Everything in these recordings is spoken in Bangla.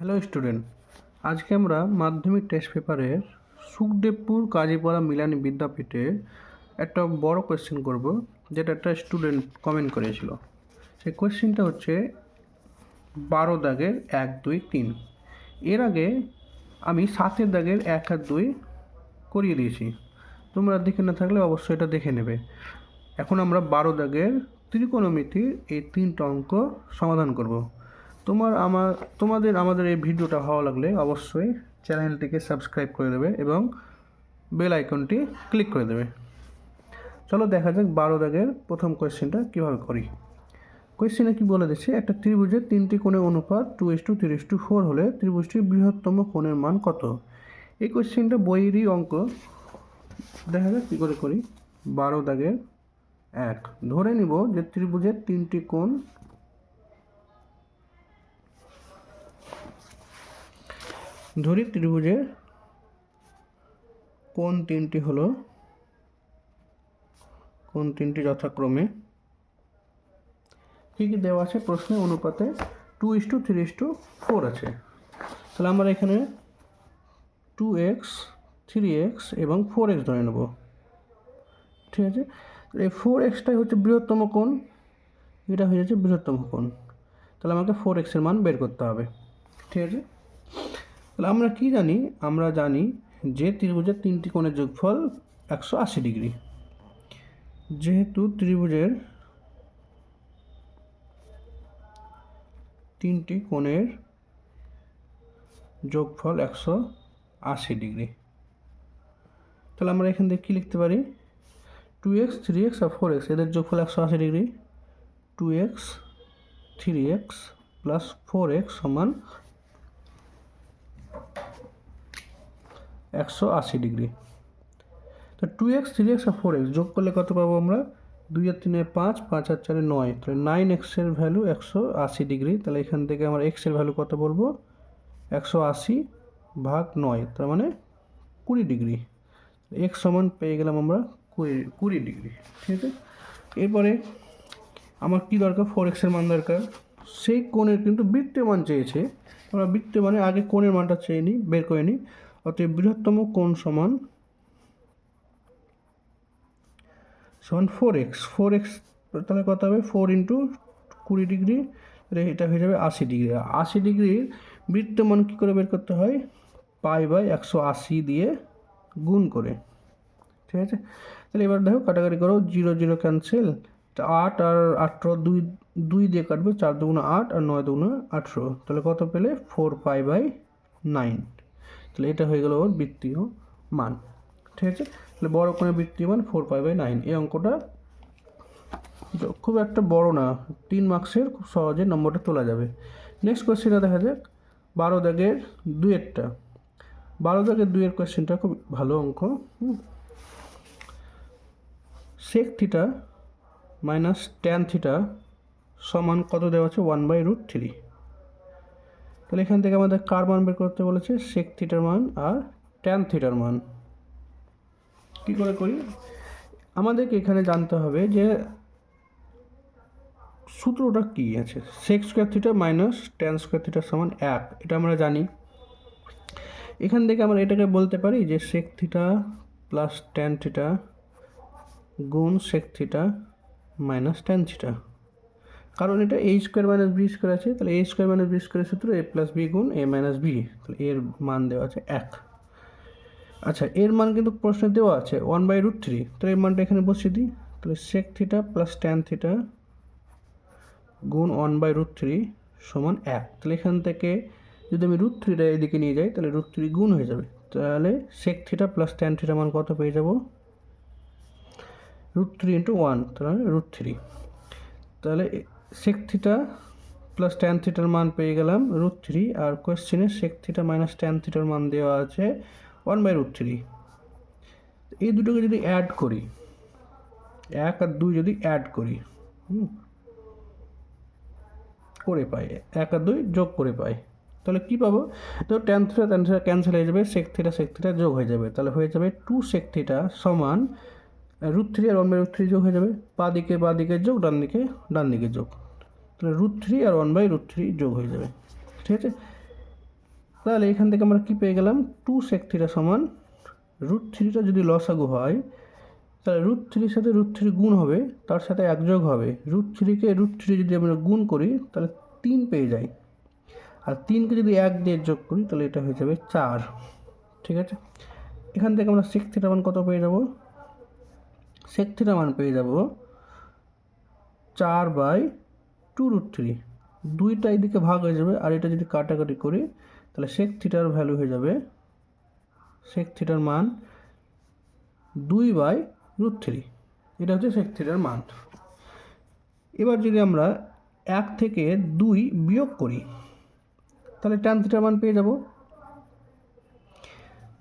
হ্যালো স্টুডেন্ট আজকে আমরা মাধ্যমিক টেস্ট পেপারের সুখদেবপুর কাজীপাড়া মিলানি বিদ্যাপীঠে একটা বড় কোয়েশ্চেন করব, যেটা একটা স্টুডেন্ট কমেন্ট করেছিল। সেই কোয়েশ্চেনটা হচ্ছে বারো দাগের এক, দুই, তিন। এর আগে আমি সাতের দাগের এক আর দুই করিয়ে দিয়েছি। তোমরা দেখে না থাকলে অবশ্যই এটা দেখে নেবে। এখন আমরা বারো দাগের ত্রিকোণমিতির এই তিনটা অঙ্ক সমাধান করব। তোমার আমার, তোমাদের, আমাদের এই ভিডিওটা ভালো লাগলে অবশ্যই চ্যানেলটিকে সাবস্ক্রাইব করে দেবে এবং বেল আইকনটি ক্লিক করে দেবে। চলো দেখা যাক বারো দাগের প্রথম কোয়েশ্চেনটা কীভাবে করি। কোয়েশ্চেনে কি বলে দিচ্ছে? একটা ত্রিভুজের তিনটি কোণের অনুপাত টু এস টু তিরিশ টু, ফোর হলে ত্রিভুজটির বৃহত্তম কোণের মান কত? এই কোয়েশ্চেনটা বইয়েরই অঙ্ক। দেখা যাক কী করে করি। বারো দাগের এক। ধরে নিব যে ত্রিভুজের তিনটি কোণ ধরি ত্রিভুজের কোন তিনটি হলো? কোন তিনটি যথাক্রমে? কী কী দেওয়া আছে? প্রশ্নে অনুপাতে two is to three is to four আছে। তাহলে আমরা এখানে টু এক্স থ্রি এক্স এবং ফোর এক্স ধরে নেব। ঠিক আছে? এই ফোর এক্সটাই হচ্ছে বৃহত্তম কোণ, এটা হয়ে যাচ্ছে বৃহত্তম কোণ। তাহলে আমাকে ফোর এক্সের মান বের করতে হবে। ঠিক আছে? তাহলে আমরা কি জানি? আমরা জানি যে ত্রিভুজের তিনটি কোণের যোগফল একশো আশি ডিগ্রি। যেহেতু ত্রিভুজের তিনটি কোণের যোগফল একশো আশি ডিগ্রি। তাহলে আমরা এখান থেকে কী লিখতে পারি? টু এক্স, থ্রি এক্স আর ফোর এক্স, এদের যোগফল একশো আশি degree. Two x, three x plus four x সমান একশো আশি ডিগ্রি। তো টু এক্স থ্রি এক্স আর ফোর এক্স যোগ করলে কত পাবো আমরা? দুই আর তিনে পাঁচ পাঁচ আর চারে নয়। তাহলে নাইন এক্সের ভ্যালু একশো আশি ডিগ্রি। তাহলে এখান থেকে আমরা এক্সের ভ্যালু কত বলব? একশো আশি ভাগ নয়, তার মানে কুড়ি ডিগ্রি। এক্স সমান পেয়ে গেলাম আমরা কুড়ি কুড়ি ডিগ্রি, ঠিক আছে? এরপরে আমার কী দরকার? ফোর এক্সের মান দরকার। সেই কোণের কিন্তু বৃত্তের মান চেয়েছে। আমরা বৃত্তের মানে আগে কোণের মানটা চেয়ে নিই, বের করে নিই। অতএব বৃহত্তম কোণ সমান সমান ফোর এক্স ফোর এক্স তাহলে কত হবে? ফোর ইন্টু কুড়ি ডিগ্রি এটা হয়ে যাবে আশি ডিগ্রি আশি ডিগ্রির বৃত্তমান কী করে বের করতে হয়? পাই বাই একশো আশি দিয়ে গুণ করে। ঠিক আছে? তাহলে এবার দেখো কাটাকাটি করো জিরো জিরো ক্যান্সেল আট আর আঠেরো, দুই দুই দিয়ে কাটবে, চার দুগুণা আট আর নয় দুগুণা আঠেরো। তাহলে কত পেলে? ফোর পাই বাই নাইন তাহলে এটা হয়ে গেল ওর বৃত্তীয় মান। ঠিক আছে? তাহলে বড় কোণের বৃত্তীয় মান ফোর পাই বাই নাইন এই অঙ্কটা খুব একটা বড় না। তিন মার্কসের খুব সহজে নম্বরটা তোলা যাবে। নেক্সট কোয়েশ্চেনটা দেখা যাক। বারো দাগের দুয়েরটা বারো দাগের দুইয়ের কোয়েশ্চেনটা খুব ভালো অঙ্ক। Sec theta minus tan theta সমান কত দেওয়া আছে? ওয়ান বাই রুট থ্রি তাহলে এখান থেকে আমাদের কার মান বের করতে বলেছে? সেক থিটার মান আর ট্যান থিটার মান। কী করে করি? আমাদেরকে এখানে জানতে হবে যে সূত্রটা কী আছে? Sec square theta minus tan square থিটার সমান এক। এটা আমরা জানি। এখান থেকে আমরা এটাকে বলতে পারি যে sec theta plus tan theta গুণ sec theta minus tan theta কারণ এটা a square minus b square আছে, তাহলে এ স্কোয়ার মাইনাস বি স্কোয়ারের সূত্র এ প্লাস বি গুণ এ মাইনাস বি তাহলে এর মান দেওয়া আছে এক। আচ্ছা এর মান কিন্তু প্রশ্নে দেওয়া আছে ওয়ান বাই রুট থ্রি তাহলে এর মানটা এখানে বসিয়ে দিই, তাহলে sec theta plus tan theta গুণ ওয়ান বাই রুট থ্রি সমান এক। তাহলে এখান থেকে যদি আমি রুট থ্রিটা এদিকে নিয়ে যাই, তাহলে রুট থ্রি গুণ হয়ে যাবে। তাহলে sec theta plus tan theta মান কত পেয়ে যাব? রুট থ্রি ইন্টু ওয়ান তাহলে রুট থ্রি তাহলে সেক থিটা প্লাস ট্যান থিটার মান পেয়ে গেলাম রুট থ্রি আর কোয়েশ্চেনে সেক থিটা মাইনাস ট্যান থিটার মান দেওয়া আছে ওয়ান বাই রুট থ্রি এই দুটোকে যদি অ্যাড করি, এক আর দুই যদি অ্যাড করি করে পাই, এক আর দুই যোগ করে পাই, তাহলে কী পাবো? তো tan theta tan theta cancel হয়ে যাবে সেক থিটা সেক থিটা যোগ হয়ে যাবে, তাহলে হয়ে যাবে টু সেক থিটা সমান রুট থ্রি আর ওয়ান বাই রুট থ্রি যোগ হয়ে যাবে, বা দিকে বা দিকে যোগ, ডান দিকে ডান দিকে যোগ। তাহলে রুট থ্রি আর ওয়ান বাই রুট থ্রি যোগ হয়ে যাবে। ঠিক আছে? তাহলে এখান থেকে আমরা কী পেয়ে গেলাম? টু সেক থিটা সমান রুট থ্রিটা যদি লসাগু হয়, তাহলে রুট থ্রির সাথে রুট থ্রি গুণ হবে, তার সাথে এক যোগ হবে। রুট থ্রিকে রুট থ্রি যদি আমরা গুণ করি, তাহলে তিন পেয়ে যাই। আর তিনকে যদি এক দিয়ে যোগ করি, তাহলে এটা হয়ে যাবে চার। ঠিক আছে? এখান থেকে আমরা সেক থিটা মান কত পেয়ে যাব? সেক থিটা মান পেয়ে যাব চার বাই টু রুট থ্রি দুইটা এদিকে ভাগ হয়ে যাবে আর এটা যদি কাটাকাটি করি, তাহলে সেক থিটার ভ্যালু হয়ে যাবে সেক থিটার মান দুই বাই রুট থ্রি এটা হচ্ছে সেক থিটার মান। এবার যদি আমরা এক থেকে দুই বিয়োগ করি, তাহলে ট্যান থিটার মান পেয়ে যাব।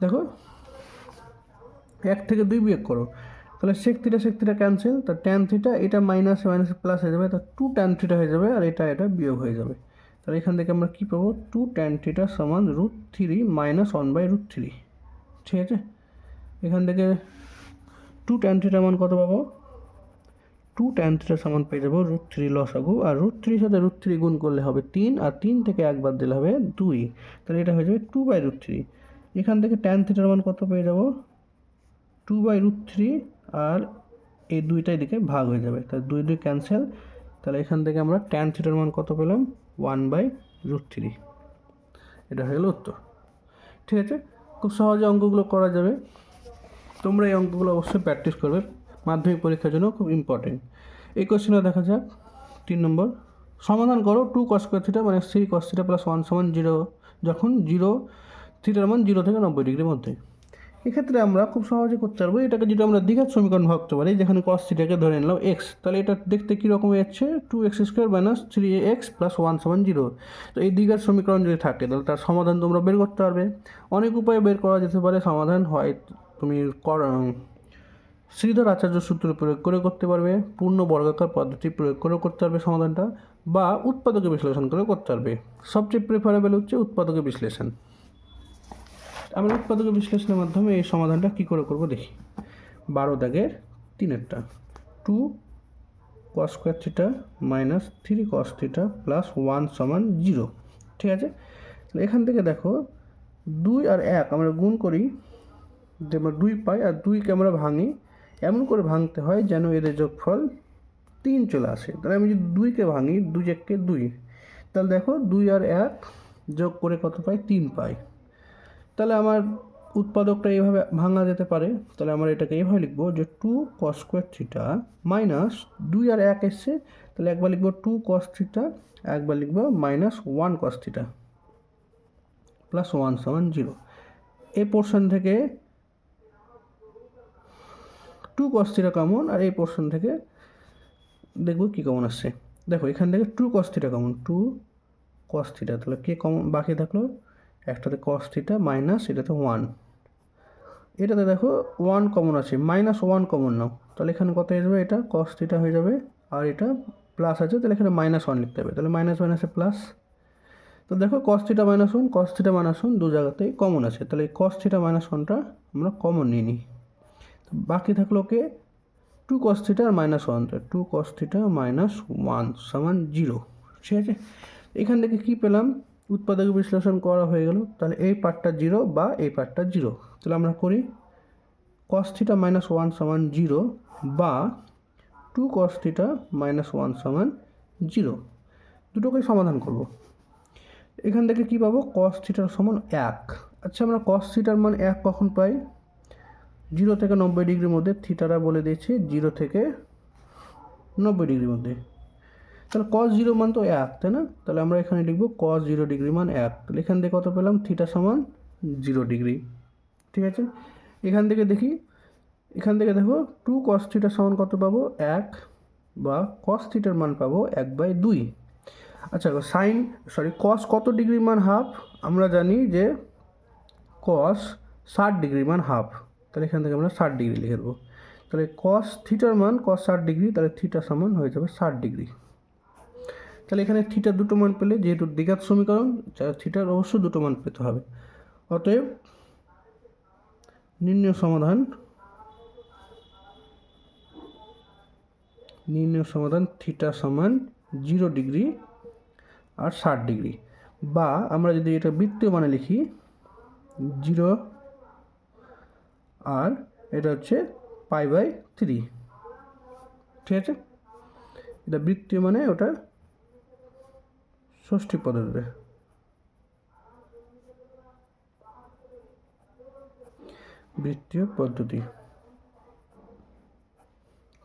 দেখো, এক থেকে দুই বিয়োগ করো। তাহলে sec theta sec theta cancel তা ট্যান থিটা এটা মাইনাস মাইনাস প্লাস হয়ে যাবে, তা টু ট্যান থিটা হয়ে যাবে, আর এটা এটা বিয়োগ হয়ে যাবে। তাহলে এখান থেকে আমরা কী পাবো? টু ট্যান থিটা সমান root three minus one by root three ঠিক আছে? এখান থেকে টু ট্যান থিটার মান কত পাবো? টু ট্যান থিটার সমান পেয়ে যাব রুট থ্রি লসাগু আর রুট থ্রির সাথে রুট থ্রি গুণ করলে হবে তিন, আর তিন থেকে একবার দিলে হবে দুই। তাহলে এটা হয়ে যাবে টু বাই রুট থ্রি এখান থেকে ট্যান থিটার মান কত পেয়ে যাব? টু বাই রুট থ্রি আর এই দুইটাই দিকে ভাগ হয়ে যাবে। তাহলে দুই দুই ক্যান্সেল তাহলে এখান থেকে আমরা ট্যান থিটার মান কত পেলাম? ওয়ান বাই রুট থ্রি এটা হয়ে গেল উত্তর। ঠিক আছে? খুব সহজে অঙ্কগুলো করা যাবে। তোমরা এই অঙ্কগুলো অবশ্যই প্র্যাকটিস করবে। মাধ্যমিক পরীক্ষার জন্য খুব ইম্পর্টেন্ট এই কোশ্চেনটা দেখা যাক। তিন নম্বর। সমাধান করো টু কস স্কোয়ার থিটা মানে three cos theta plus one সমান জিরো যখন জিরো থিটার মান জিরো থেকে নব্বই ডিগ্রির মধ্যে। এক্ষেত্রে আমরা খুব সহজে করতে পারব। এটাকে যদি আমরা দীঘার সমীকরণ ভাবতে পারি, যেখানে কস থিটাকে ধরে নিলাম এক্স তাহলে এটা দেখতে কীরকম যাচ্ছে? Two x square minus three x plus one seven zero তো এই দীঘার সমীকরণ যদি থাকে, তাহলে তার সমাধান তোমরা বের করতে পারবে। অনেক উপায়ে বের করা যেতে পারে, সমাধান হয় তুমি কর শ্রীধর আচার্য সূত্র প্রয়োগ করে করতে পারবে, পূর্ণ বর্গাকার পদ্ধতি প্রয়োগ করে করতে পারবে সমাধানটা, বা উৎপাদকে বিশ্লেষণ করে করতে পারবে। সবচেয়ে প্রেফারেবল হচ্ছে উৎপাদকে বিশ্লেষণ। আমরা উৎপাদক বিশ্লেষণের মাধ্যমে এই সমাধানটা কী করে করব দেখি। বারো দাগের তিনেরটা। Two cos square theta minus three cos theta plus one সমান জিরো ঠিক আছে? এখান থেকে দেখো, দুই আর এক আমরা গুণ করি, যে আমরা দুই পাই আর দুইকে আমরা ভাঙি, এমন করে ভাঙতে হয় যেন এদের যোগফল তিন চলে আসে। তাহলে আমি যদি দুইকে ভাঙি, দুই এককে দুই, তাহলে দেখো দুই আর এক যোগ করে কত পাই? তিন পাই। তাহলে আমার উৎপাদকটা এইভাবে ভাঙা যেতে পারে। তাহলে আমরা এটাকে এইভাবে লিখব যে two cos square theta minus দুই আর এক এসছে, তাহলে একবার লিখব টু কস থিটা একবার লিখব minus one cos theta plus one seven zero এই পোর্শন থেকে টু কস থিটা কমন আর এই পোর্শন থেকে দেখব কী কমন আসছে। দেখো, এখান থেকে two cos theta common two cos theta তাহলে কে কমন বাকি থাকল একটাতে কস থিটা মাইনাস এটাতে ওয়ান এটাতে দেখো ওয়ান কমন আছে মাইনাস ওয়ান কমন নাও। তাহলে এখানে কত যাবে? এটা কস থিটা হয়ে যাবে, আর এটা প্লাস আছে, তাহলে এখানে মাইনাস ওয়ান লিখতে হবে। তাহলে মাইনাস মাইনাসে প্লাস তো দেখো cos theta minus one cos theta minus one দু জায়গাতেই কমন আছে। তাহলে এই কস থিটা মাইনাস ওয়ানটা আমরা কমন নিয়ে নিই। বাকি থাকল কে টু কস থিটা আর minus one two cos theta minus one সমান জিরো ঠিক আছে? এখান থেকে কী পেলাম? উৎপাদক বিশ্লেষণ করা হয়ে গেল, তাহলে এই পার্টটা জিরো বা এই পার্টটা জিরো। তাহলে আমরা করি কস থিটা মাইনাস ওয়ান সমান জিরো বা two cos theta minus one সমান জিরো। দুটোকেই সমাধান করব। এখান থেকে কী পাবো? কস থিটার সমান এক। আচ্ছা আমরা কস থিটার মান এক কখন পাই? জিরো থেকে নব্বই ডিগ্রির মধ্যে থিটারা বলে দিয়েছে, জিরো থেকে নব্বই ডিগ্রির মধ্যে। তাহলে কস জিরো মান তো এক, তাই না? তাহলে আমরা এখানে লিখব কস জিরো ডিগ্রি মান এক। তাহলে এখান থেকে কত পেলাম? থিটা সমান জিরো ডিগ্রি ঠিক আছে? এখান থেকে দেখি, এখান থেকে দেখো টু কস থিটার সমান কত পাবো? এক বা কস থিটার মান পাবো এক বাই দুই। আচ্ছা সাইন সরি কস কত ডিগ্রি মান হাফ আমরা জানি যে কস ষাট ডিগ্রি মান হাফ তাহলে এখান থেকে আমরা ষাট ডিগ্রি লিখে দেবো। তাহলে কস থিটার মান কস ষাট ডিগ্রি তাহলে থিটা সমান হয়ে যাবে ষাট ডিগ্রি তাহলে এখানে থিটার দুটো মান পেলে যেহেতু দ্বিঘাত সমীকরণ থিটার অবশ্যই দুটো মান পেতে হবে। অতএব নির্ণয় সমাধান নির্ণয় সমাধান থিটা সমান জিরো ডিগ্রি আর ষাট ডিগ্রি বা আমরা যদি এটা বৃত্তীয় মানে লিখি জিরো আর এটা হচ্ছে পাই বাই থ্রি ঠিক আছে? এটা বৃত্তীয় মানে ওটা ষষ্ঠী পদ্ধতিতে বৃত্তীয় পদ্ধতি।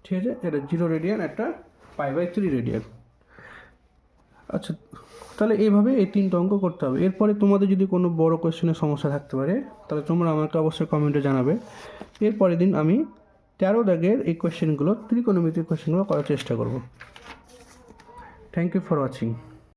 ঠিক আছে, এটা জিরো রেডিয়ান একটা পাই বাই থ্রি রেডিয়ান আচ্ছা তাহলে এইভাবে এই তিনটা অঙ্ক করতে হবে। এরপরে তোমাদের যদি কোনো বড় কোয়েশ্চেনের সমস্যা থাকতে পারে, তাহলে তোমরা আমাকে অবশ্যই কমেন্টে জানাবে। এরপরের দিন আমি তেরো দাগের এই কোয়েশ্চেনগুলো ত্রিকোণমিতির কোয়েশ্চেনগুলো করার চেষ্টা করব। Thank you for watching